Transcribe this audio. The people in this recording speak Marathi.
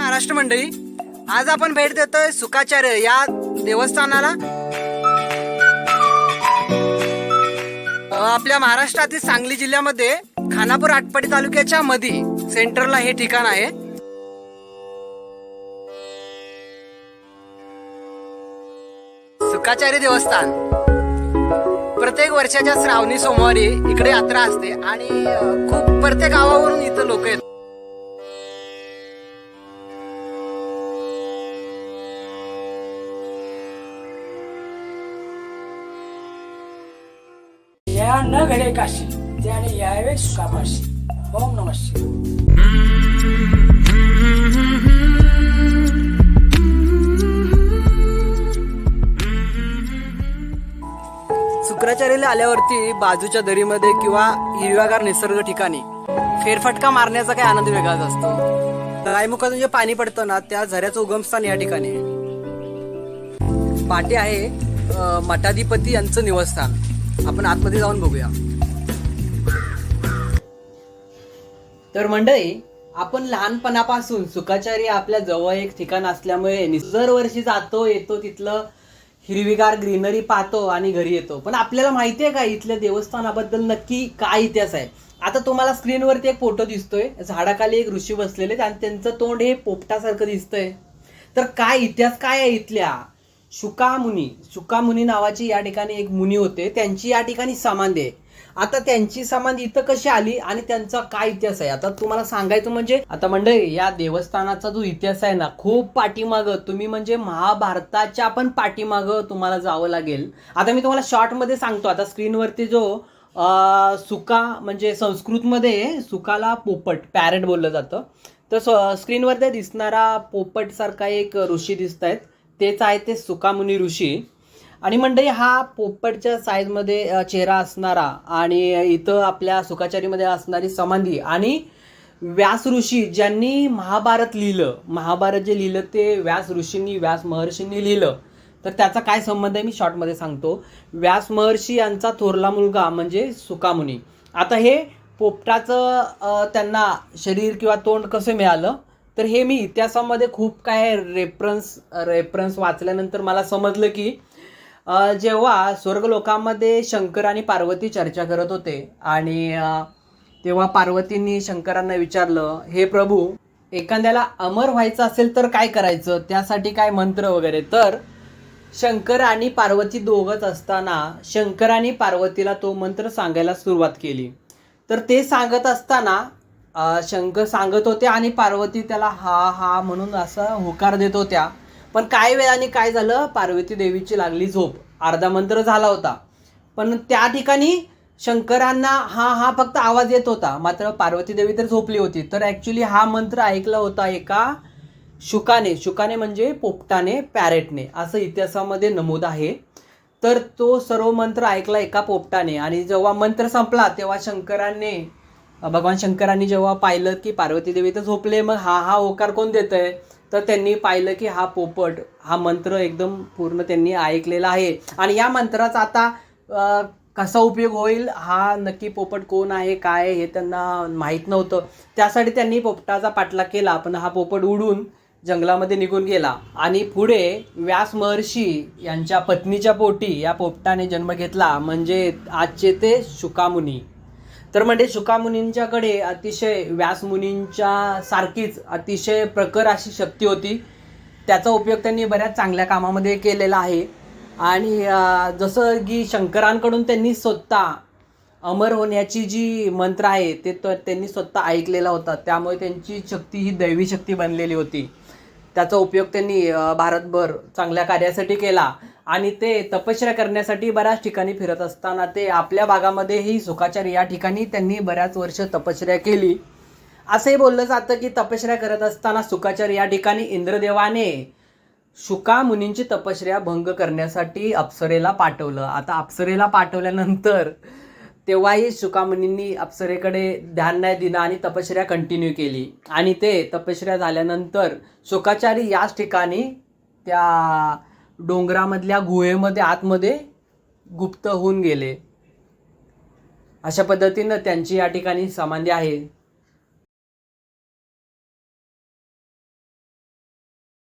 महाराष्ट्र मंडळी आज आपण भेट देतोय सुखाचार्य या देवस्थानाला. आपल्या महाराष्ट्रातील सांगली जिल्ह्यामध्ये खानापूर आटपाडी तालुक्याच्या मधी सेंटरला हे ठिकाण आहे. सुखाचार्य देवस्थान. प्रत्येक वर्षाच्या श्रावणी सोमवारी इकडे यात्रा असते आणि खूप प्रत्येक गावावरून इथं लोक येतात. या न घडे काशी त्याने यावे सुखापाशी ओम नम शुक्राचार्याला आल्यावरती बाजूच्या दरीमध्ये किंवा हिरव्यागार निसर्ग ठिकाणी फेरफटका मारण्याचा काही आनंद वेगळाच असतो. रायमुखातून जे पाणी पडतं ना त्या झऱ्याचं उगमस्थान या ठिकाणी पाटे आहे मठाधिपती यांचं निवासस्थान. आपण आतमध्ये जाऊन बघूया. तर मंडळी आपण लहानपणापासून सुखाचारी आपल्या जवळ एक ठिकाण असल्यामुळे दरवर्षी जातो येतो तिथलं हिरवीगार ग्रीनरी पाहतो आणि घरी येतो. पण आपल्याला माहिती आहे का इथल्या देवस्थानाबद्दल नक्की काय इतिहास आहे? आता तुम्हाला स्क्रीनवरती एक फोटो दिसतोय. झाडाखाली एक ऋषी बसलेले आणि त्यांचं तोंड हे पोपटासारखं दिसतंय. तर काय इतिहास काय आहे इथल्या? शुकामुनी. शुकामुनी नावाची या ठिकाणी एक मुनी होते. त्यांची या ठिकाणी समाधी आहे. आता त्यांची समाधी इथं कशी आली आणि त्यांचा काय इतिहास आहे? आता तुम्हाला सांगायचं म्हणजे आता मंडळी या देवस्थानाचा जो इतिहास आहे ना खूप पाठीमागं. तुम्ही म्हणजे महाभारताच्या पण पाठीमागं तुम्हाला जावं लागेल. आता मी तुम्हाला शॉर्टमध्ये सांगतो. आता स्क्रीनवरती जो आ, सुका म्हणजे संस्कृतमध्ये सुकाला पोपट पॅरेट बोललं जातं. तर स्क्रीनवर दिसणारा पोपट सारखा एक ऋषी दिसत आहेत तेच आहे ते सुकामुनी ऋषी. आणि मंडळी हा पोपटच्या साईजमध्ये चेहरा असणारा आणि इथं आपल्या सुखाचारीमध्ये असणारी समाधी आणि व्यास ऋषी ज्यांनी महाभारत लिहिलं महाभारत जे लिहिलं ते व्यास ऋषींनी व्यास महर्षींनी लिहिलं. तर त्याचा काय संबंध आहे? मी शॉर्टमध्ये सांगतो. व्यास महर्षी यांचा थोरला मुलगा म्हणजे सुकामुनी आता हे पोपटाचं त्यांना शरीर किंवा तोंड कसं मिळालं? तर हे मी इतिहासामध्ये खूप काय रेफरन्स रेफरन्स वाचल्यानंतर मला समजलं की जेव्हा स्वर्गलोकामध्ये शंकर आणि पार्वती चर्चा करत होते आणि तेव्हा पार्वतींनी शंकरांना विचारलं हे प्रभू एखाद्याला अमर व्हायचं असेल तर काय करायचं? त्यासाठी काय मंत्र वगैरे? तर शंकर आणि पार्वती दोघंच असताना शंकर आणि पार्वतीला तो मंत्र सांगायला सुरुवात केली. तर ते सांगत असताना शंकर सांगत होते आणि पार्वती त्याला हा हा म्हणून असा होकार देत होत्या. पण काही वेळाने काय झालं पार्वती देवीची लागली झोप. अर्धा मंत्र झाला होता. पण त्या ठिकाणी शंकरांना हा हा फक्त आवाज येत होता. मात्र पार्वती देवी तर झोपली होती. तर ॲक्च्युली हा मंत्र ऐकला होता एका शुकाने. शुकाने म्हणजे पोपटाने पॅरेटने. असं इतिहासामध्ये नमूद आहे. तर तो सर्व मंत्र ऐकला एका पोपटाने. आणि जेव्हा मंत्र संपला तेव्हा शंकराने भगवान शंकरांनी जेव्हा पाहिलं की पार्वती देवी तर झोपले मग हा हा ओकार कोण देत आहे तर त्यांनी पाहिलं की हा पोपट हा मंत्र एकदम पूर्ण त्यांनी ऐकलेला आहे. आणि या मंत्राचा आता कसा उपयोग होईल हा नक्की पोपट कोण आहे काय हे त्यांना माहीत नव्हतं. त्यासाठी त्यांनी पोपटाचा पाठलाग केला पण हा पोपट उडून जंगलामध्ये निघून गेला. आणि पुढे व्यास महर्षी यांच्या पत्नीच्या पोटी या पोपटाने जन्म घेतला म्हणजे आजचे ते शुकामुनी. तर म्हणजे शुकामुनींच्याकडे अतिशय व्यासमुनींच्या सारखीच अतिशय प्रखर अशी शक्ती होती. त्याचा उपयोग त्यांनी बऱ्याच चांगल्या कामामध्ये केलेला आहे. आणि जसं की शंकरांकडून त्यांनी स्वतः अमर होण्याची जी मंत्र आहे ते तर त्यांनी स्वतः ऐकलेला होता. त्यामुळे त्यांची शक्ती ही दैवी शक्ती बनलेली होती. त्याचा उपयोग त्यांनी भारतभर चांगल्या कार्यासाठी केला. आणि ते तपश्चर्या करण्यासाठी बऱ्याच ठिकाणी फिरत असताना ते आपल्या भागामध्येही सुखाचार या ठिकाणी त्यांनी बऱ्याच वर्ष तपश्चर्या केली. असंही बोललं जातं की तपश्चर्या करत असताना सुखाचार या ठिकाणी इंद्रदेवाने शुका मुनींची तपश्चर्या भंग करण्यासाठी अप्सरेला पाठवलं. आता अप्सरेला पाठवल्यानंतर तेव्हाही शुकामुनींनी अप्सरेकडे ध्यान नाही दिलं आणि तपश्चर्या कंटिन्यू केली. आणि ते तपश्चर्या झाल्यानंतर शुकाचारी याच ठिकाणी त्या डोंगरामधल्या गुहेमध्ये आतमध्ये गुप्त होऊन गेले. अशा पद्धतीनं त्यांची या ठिकाणी समाधी आहे.